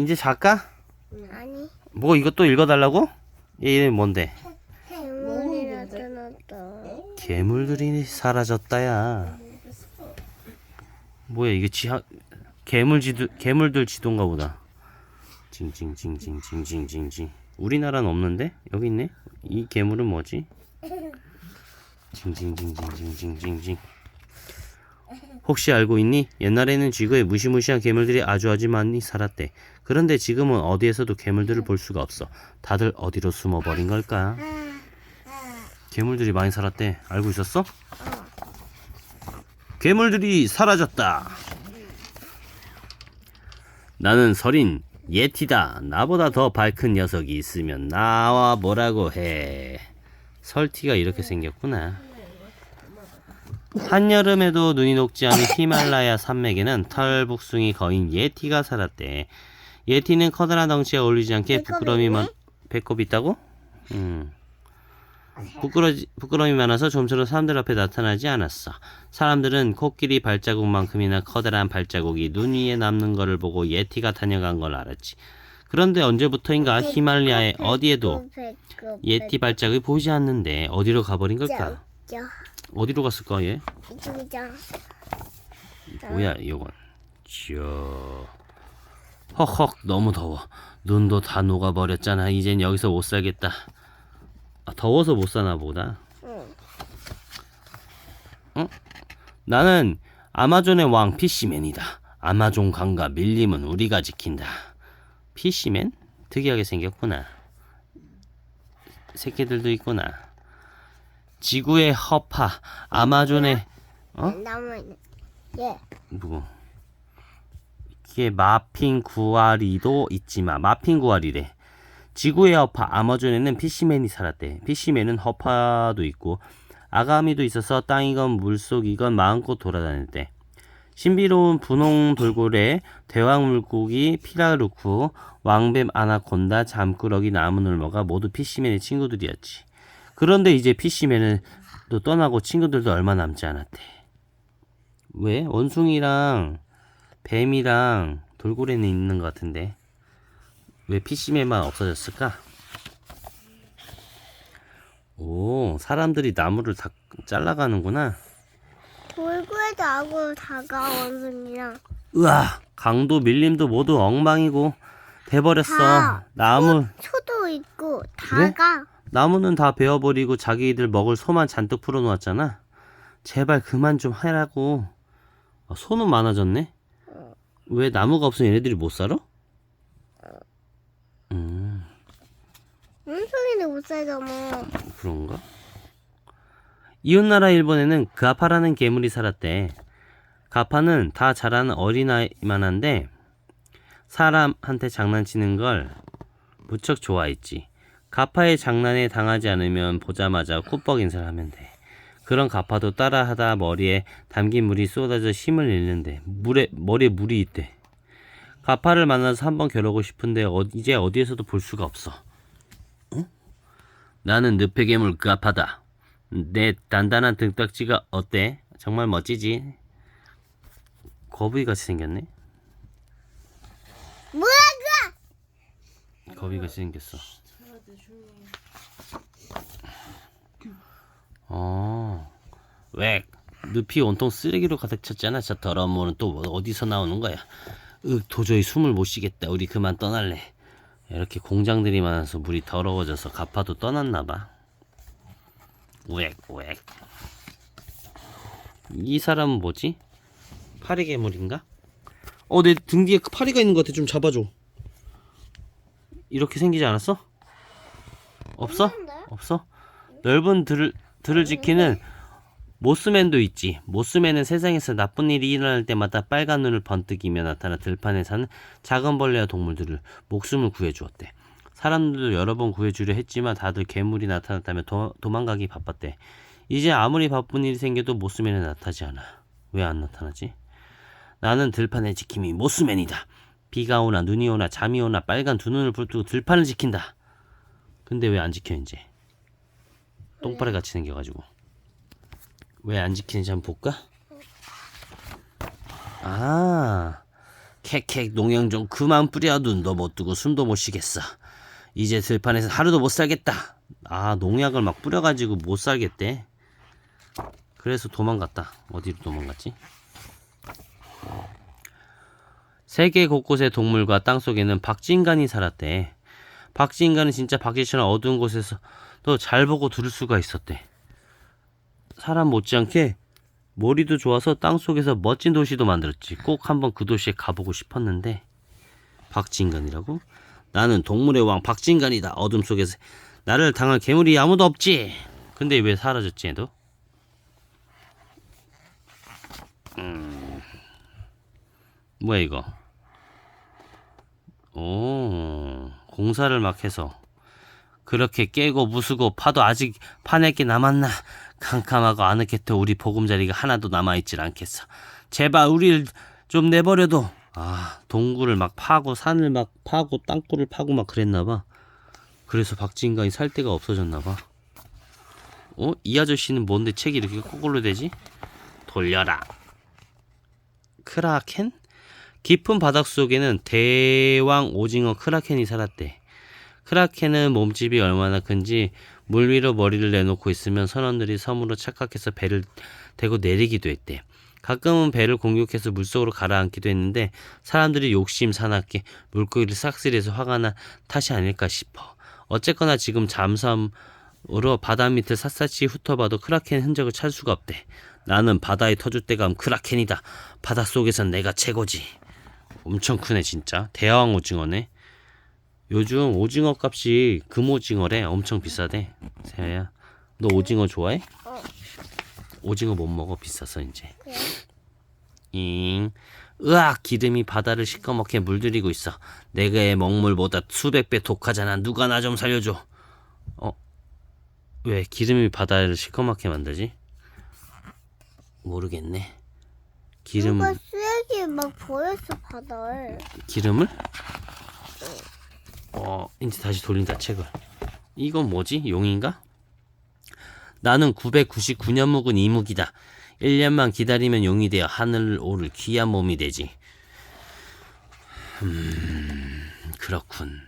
이제 잘까? 아니 뭐 이거 또 읽어달라고? 얘 이름이 뭔데? 괴물이 나타났다 괴물들이 사라졌다야. 뭐야 이게 지하 괴물 지도 괴물들 지도인가 보다. 징징징징징징징징. 우리나라는 없는데 여기 있네. 이 괴물은 뭐지? 징징징징징징징징. 혹시 알고 있니? 옛날에는 지구에 무시무시한 괴물들이 아주 아주 많이 살았대. 그런데 지금은 어디에서도 괴물들을 볼 수가 없어. 다들 어디로 숨어버린 걸까? 괴물들이 많이 살았대. 알고 있었어? 괴물들이 사라졌다. 나는 설인 예티다. 나보다 더 밝은 녀석이 있으면 나와 뭐라고 해. 설티가 이렇게 생겼구나. 한여름에도 눈이 녹지 않은 히말라야 산맥에는 털북숭이 거인 예티가 살았대. 예티는 커다란 덩치에 어울리지 않게 부끄러움이 배꼽이 있다고? 음. 부끄러, 부끄러움이 많아서 좀처럼 사람들 앞에 나타나지 않았어. 사람들은 코끼리 발자국만큼이나 커다란 발자국이 눈 위에 남는 것을 보고 예티가 다녀간 걸 알았지. 그런데 언제부터인가 히말라야의 어디에도 예티 발자국이 보이지 않는데 어디로 가버린 걸까? 저 어디로 갔을까 얘? 이쪽이죠 뭐야 이건? 저 헉헉 너무 더워. 눈도 다 녹아버렸잖아. 이젠 여기서 못 살겠다. 아, 더워서 못 사나 보다. 응. 나는 아마존의 왕 피시맨이다. 아마존 강과 밀림은 우리가 지킨다. 피시맨? 특이하게 생겼구나. 새끼들도 있구나. 지구의 허파, 아마존의 어? 나무 예 누구? 이게 마핀 구아리도 있지만 마핀 구아리래. 지구의 허파 아마존에는 피시맨이 살았대. 피시맨은 허파도 있고 아가미도 있어서 땅이건 물속이건 마음껏 돌아다녔대. 신비로운 분홍 돌고래, 대왕 물고기, 피라루쿠, 왕뱀 아나콘다, 잠꾸러기, 나무늘보가 모두 피시맨의 친구들이었지. 그런데 이제 피시맨은 또 떠나고 친구들도 얼마 남지 않았대. 왜? 원숭이랑 뱀이랑 돌고래는 있는 것 같은데 왜 피시맨만 없어졌을까? 오, 사람들이 나무를 다 잘라가는구나. 돌고래도 하고 다가온 손이랑 으아, 강도 밀림도 모두 엉망이고 돼버렸어. 다. 나무 소도 있고 그래? 다가 나무는 다 베어버리고 자기들 먹을 소만 잔뜩 풀어놓았잖아. 제발 그만 좀 하라고. 아, 소는 많아졌네. 왜 나무가 없으면 얘네들이 못 살아? 음. 원숭이도 못 살잖아 그런가? 이웃나라 일본에는 가파라는 괴물이 살았대. 가파는 다 자라는 어린아이만 한데 사람한테 장난치는 걸 무척 좋아했지. 가파의 장난에 당하지 않으면 보자마자 쿡벅 인사를 하면 돼. 그런 가파도 따라하다 머리에 담긴 물이 쏟아져 힘을 잃는데 물에 머리에 물이 있대. 가파를 만나서 한번 겨루고 싶은데 어, 이제 어디에서도 볼 수가 없어. 나는 늪의 가파다. 내 단단한 등딱지가 어때? 정말 멋지지? 거북이 같이 생겼네. 뭐야 거북이 같이 생겼어. 어, 왜? 늪이 온통 쓰레기로 가득 찼잖아. 저 더러운 물은 또 어디서 나오는 거야? 으, 도저히 숨을 못 쉬겠다. 우리 그만 떠날래. 이렇게 공장들이 많아서 물이 더러워져서 가파도 떠났나 봐. 우엑 우엑. 이 사람은 뭐지? 파리 괴물인가? 어, 내 등 뒤에 파리가 있는 것 같아. 좀 잡아줘. 이렇게 생기지 않았어? 없어? 없는데? 없어? 넓은 들을, 들을 지키는 모스맨도 있지. 모스맨은 세상에서 나쁜 일이 일어날 때마다 빨간 눈을 번뜩이며 나타나 들판에 사는 작은 벌레와 동물들을 목숨을 구해주었대. 사람들도 여러 번 구해주려 했지만 다들 괴물이 나타났다며 도, 도망가기 바빴대. 이제 아무리 바쁜 일이 생겨도 모스맨은 나타나지 않아. 왜 안 나타나지? 나는 들판의 지킴이 모스맨이다. 비가 오나 눈이 오나 잠이 오나 빨간 두 눈을 불뜨고 들판을 지킨다. 근데 왜 안 지켜 이제? 똥파리 같이 생겨가지고 왜 안 지키는지 한번 볼까? 아 캑캑 농약 좀 그만 뿌려 눈도 못 뜨고 숨도 못 쉬겠어. 이제 들판에서 하루도 못 살겠다. 아 농약을 막 뿌려가지고 못 살겠대. 그래서 도망갔다. 어디로 도망갔지? 세계 곳곳의 동물과 땅 속에는 박쥐인간이 살았대. 박쥐인간은 진짜 박쥐처럼 어두운 곳에서 또 잘 보고 들을 수가 있었대. 사람 못지않게 머리도 좋아서 땅 속에서 멋진 도시도 만들었지. 꼭 한번 그 도시에 가보고 싶었는데 박쥐인간이라고? 나는 동물의 왕 박쥐인간이다. 어둠 속에서 나를 당할 괴물이 아무도 없지. 근데 왜 사라졌지 얘도? 음, 뭐야 이거? 오, 공사를 막 해서 그렇게 깨고 부수고 파도 아직 파낼 게 남았나? 캄캄하고 아늑해도 우리 보금자리가 하나도 남아있질 않겠어. 제발 우리를 좀 내버려둬. 아, 동굴을 막 파고 산을 막 파고 땅굴을 파고 막 그랬나봐. 그래서 박쥐인간이 살 데가 없어졌나봐. 어? 이 아저씨는 뭔데 책이 이렇게 거꾸로 되지? 돌려라. 크라켄? 깊은 바닥 속에는 대왕 오징어 크라켄이 살았대. 크라켄은 몸집이 얼마나 큰지 물 위로 머리를 내놓고 있으면 선원들이 섬으로 착각해서 배를 대고 내리기도 했대. 가끔은 배를 공격해서 물속으로 가라앉기도 했는데 사람들이 욕심 사납게 물고기를 싹쓸이해서 화가 난 탓이 아닐까 싶어. 어쨌거나 지금 잠수함으로 바다 밑을 샅샅이 훑어봐도 크라켄 흔적을 찾을 수가 없대. 나는 바다의 터줏대감 크라켄이다. 바닷속에선 내가 최고지. 엄청 크네 진짜. 대왕 오징어네. 요즘 오징어 값이 금오징어래. 엄청 비싸대. 세아야, 너 오징어 좋아해? 어. 오징어 못 먹어 비싸서 이제. 잉. 으악 기름이 바다를 시커멓게 물들이고 있어. 내가의 먹물보다 수백 배 독하잖아. 누가 나 좀 살려줘. 어? 왜 기름이 바다를 시커멓게 만들지? 모르겠네. 기름 누가 쓰레기 막 버렸어 바다에. 기름을? 어, 이제 다시 돌린다 책을. 이건 뭐지? 용인가? 나는 999년 묵은 이묵이다. 1년만 기다리면 용이 되어 하늘을 오를 귀한 몸이 되지. 음, 그렇군.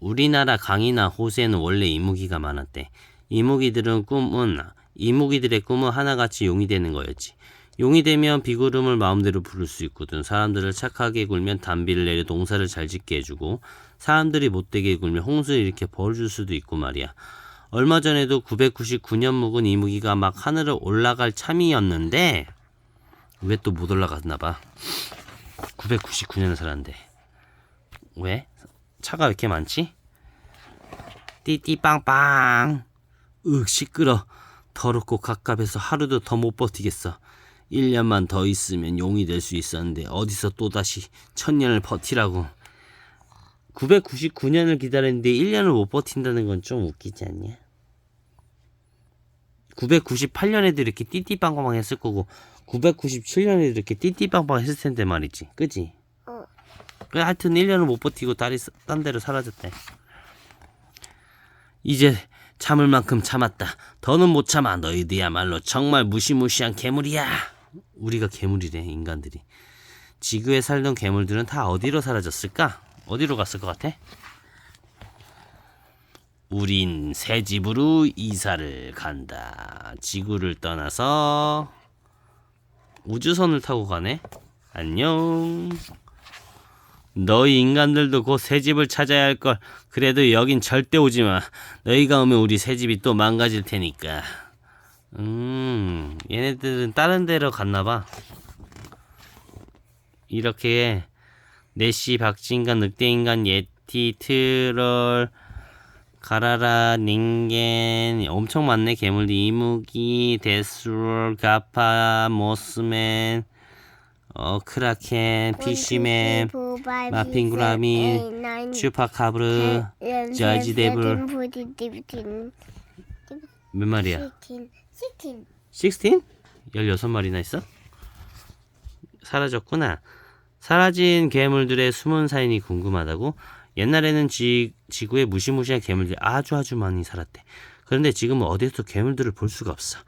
우리나라 강이나 호수에는 원래 이무기가 많았대. 이무기들은 꿈은 이무기들의 꿈은 하나같이 용이 되는 거였지. 용이 되면 비구름을 마음대로 부를 수 있거든. 사람들을 착하게 굴면 단비를 내려 농사를 잘 짓게 해주고 사람들이 못되게 굴면 홍수를 일으켜 벌줄 수도 있고 말이야. 얼마 전에도 999년 묵은 이무기가 막 하늘을 올라갈 참이었는데 왜 또 못 올라갔나 봐. 999년을 살았는데 왜? 차가 왜 이렇게 많지? 띠띠빵빵 으 시끄러 더럽고 갑갑해서 하루도 더 못 버티겠어 1년만 더 있으면 용이 될 수 있었는데 어디서 또다시 천년을 버티라고 999년을 기다렸는데 1년을 못 버틴다는 건 좀 웃기지 않냐? 998년에도 이렇게 띠띠빵빵 했을 거고 997년에도 이렇게 띠띠빵빵 했을 텐데 말이지 그지? 어. 그래 하여튼 1년을 못 버티고 딸이 스- 딴 데로 사라졌대 이제 참을 만큼 참았다 더는 못 참아 너희들이야말로 정말 무시무시한 괴물이야 우리가 괴물이래 인간들이 지구에 살던 괴물들은 다 어디로 사라졌을까? 어디로 갔을 것 같아? 우린 새 집으로 이사를 간다. 지구를 떠나서 우주선을 타고 가네. 안녕. 너희 인간들도 곧 새 집을 찾아야 할 걸. 그래도 여긴 절대 오지 마. 너희가 오면 우리 새 집이 또 망가질 테니까. 음, 얘네들은 다른 데로 갔나 봐. 이렇게 내시 박쥐인간 늑대인간 예티 트롤 가라라 닝겐 엄청 많네 괴물 이무기 데스롤 가파 모스맨 어 크라켄 피쉬맨 마핑구라미, 슈파카브르 저지 데블. 몇 마리야? 시킨 시킨 16? 16마리나 있어? 사라졌구나. 사라진 괴물들의 숨은 사연이 궁금하다고? 옛날에는 지, 지구에 무시무시한 괴물들이 아주 아주 많이 살았대. 그런데 지금은 어디에서 괴물들을 볼 수가 없어.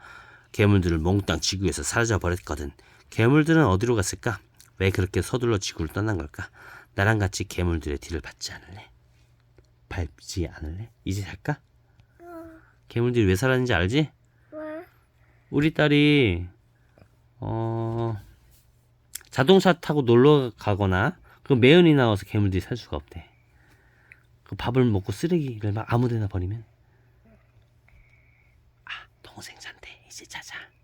괴물들을 몽땅 지구에서 사라져 버렸거든. 괴물들은 어디로 갔을까? 왜 그렇게 서둘러 지구를 떠난 걸까? 나랑 같이 괴물들의 뒤를 밟지 않을래? 밟지 않을래? 이제 살까? 괴물들이 왜 사라진지 알지? 왜? 우리 딸이 어 자동차 타고 놀러 가거나 그 매연이 나와서 괴물들이 살 수가 없대. 그 밥을 먹고 쓰레기를 막 아무데나 버리면 아 동생 잔대 이제 자자.